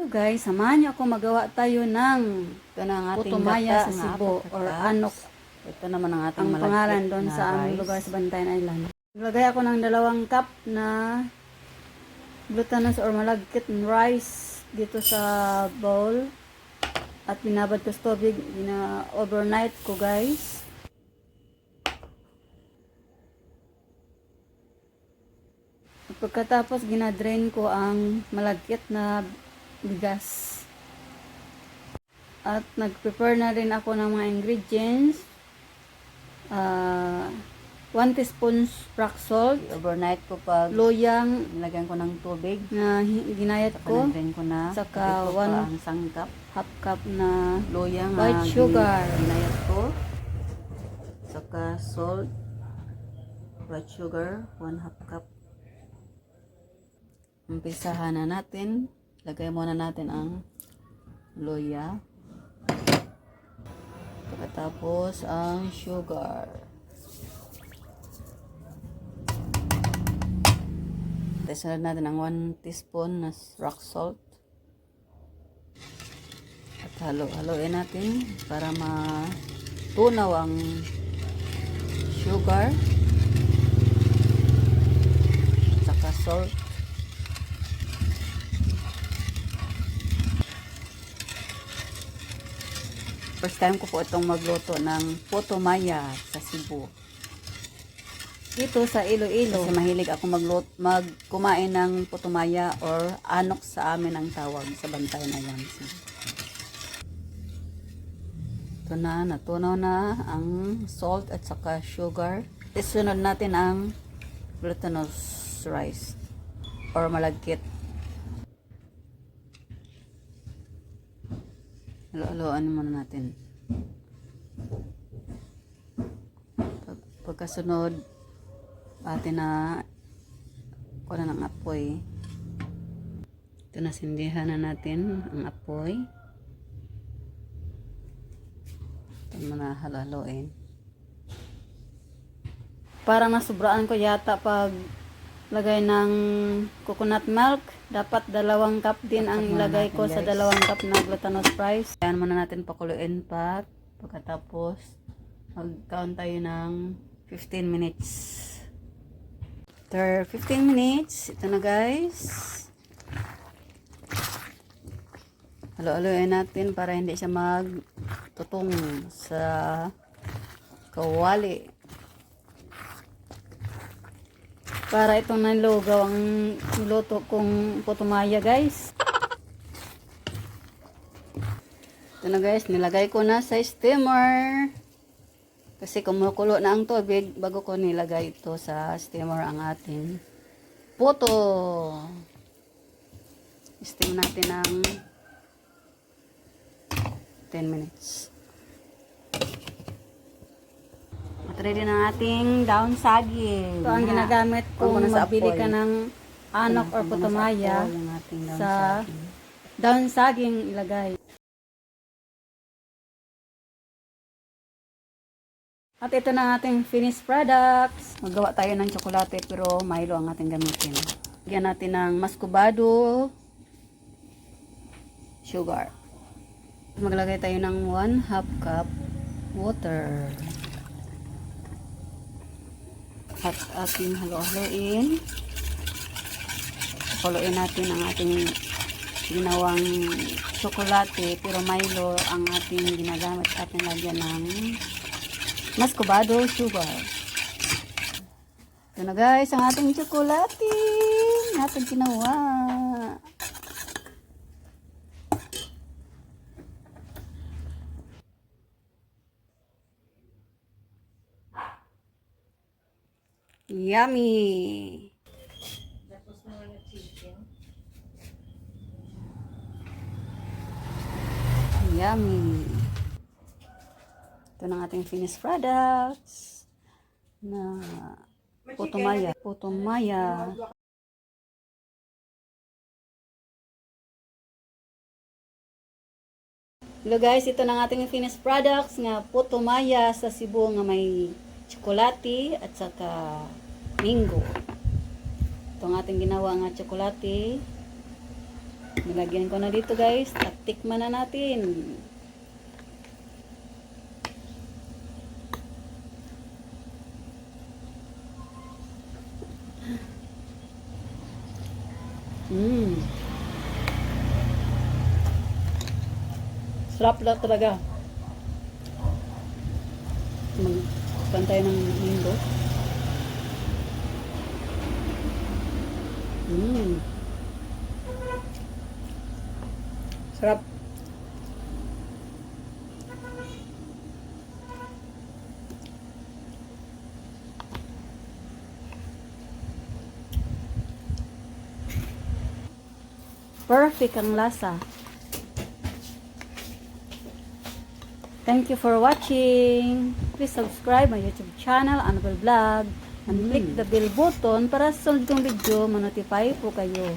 So guys, samahan niyo ako magawa tayo ng Ito na ang ating putumaya sa Cebu or anok Ito naman ang ating ang pangalan doon sa aming lugar sa Bantayan Island. Naglagay ako ng dalawang cup na glutinous or malagkit rice dito sa bowl at binabad ko sa tubig na overnight ko guys. At Pagkatapos ginadrain ko ang malagkit na bigas. At nag-prepare na rin ako ng mga ingredients. Ah, 1 teaspoon rock salt, Overnight ko pag loyang nilagyan ko ng tubig. na ginayat ko, Panagrin ko na. Saka Ito pa one- ang sangkap. half cup na Loya nga. White gin- sugar. Ginayat ko. Saka salt. White sugar. 1 half cup. Umpisahan na natin. Lagay muna natin ang loya. Pagkatapos ang sugar. Tapos natin ang 1 teaspoon na rock salt. At halo-haloin natin para matunaw ang sugar. Saka salt. First time ko po itong magluto ng putumaya sa Cebu. dito sa Iloilo. Kasi mahilig ako maglut mag kumain ng putumaya or anok sa amin ang tawag sa Bantayan Island. Ito na, natunaw na ang salt at saka sugar. Isunod natin ang glutinous rice or malagkit. Halo-haloan muna natin. Pag, pagkasunod, atin na wala ng apoy. Ito na sindihan na natin ang apoy. Ito muna halaloin. Parang nasubraan ko yata pag lagay ng coconut milk. Dapat dalawang cup din ang ilagay ko sa dalawang cup na glutinous rice. Ayan muna natin pakuluin pa. Pagkatapos, mag-count tayo ng 15 minutes. After 15 minutes, ito na guys. Halo-haloin natin para hindi siya magtutong sa kawali. Para itong nalugaw ang luto kong putumaya guys. Ito na guys, nilagay ko na sa steamer. Kasi kumukulo na ang tubig bago ko nilagay ito sa steamer ang ating puto. Steam natin ng 10 minutes. At ready na ang ating down saging. Ito ang Na. ginagamit kung magbili ka ng anok or putumaya. sa saging. Down saging ilagay. At ito na ating finished products. Magawa tayo ng tsokolate pero Milo ang ating gamitin. Lagyan natin ng mascobado sugar. Maglagay tayo ng 1 half cup water. At ating halo-haloin. Haloin natin ang ating ginawang tsokolate pero Milo ang ating ginagamit at nilagyan ng mascobado sugar. Ito na guys, ang ating tsokolate. Ating ginawa. Yummy! Yummy! Ito na ang ating finished products na putumaya. Putumaya. Hello guys, ito na ang ating finished products nga putumaya sa Cebu nga may tsokolate at saka mango. Ito ang ating ginawa nga tsokolate Nilagyan ko na dito guys. At tikman na natin. Mmm. Sarap lang talaga. Magpantay ng linggo. Mmm. Sarap. Perfect ang lasa. Thank you for watching. Please subscribe my YouTube channel, Annabelle Vlog, and click the bell button para sa sunod kong video, ma-notify po kayo.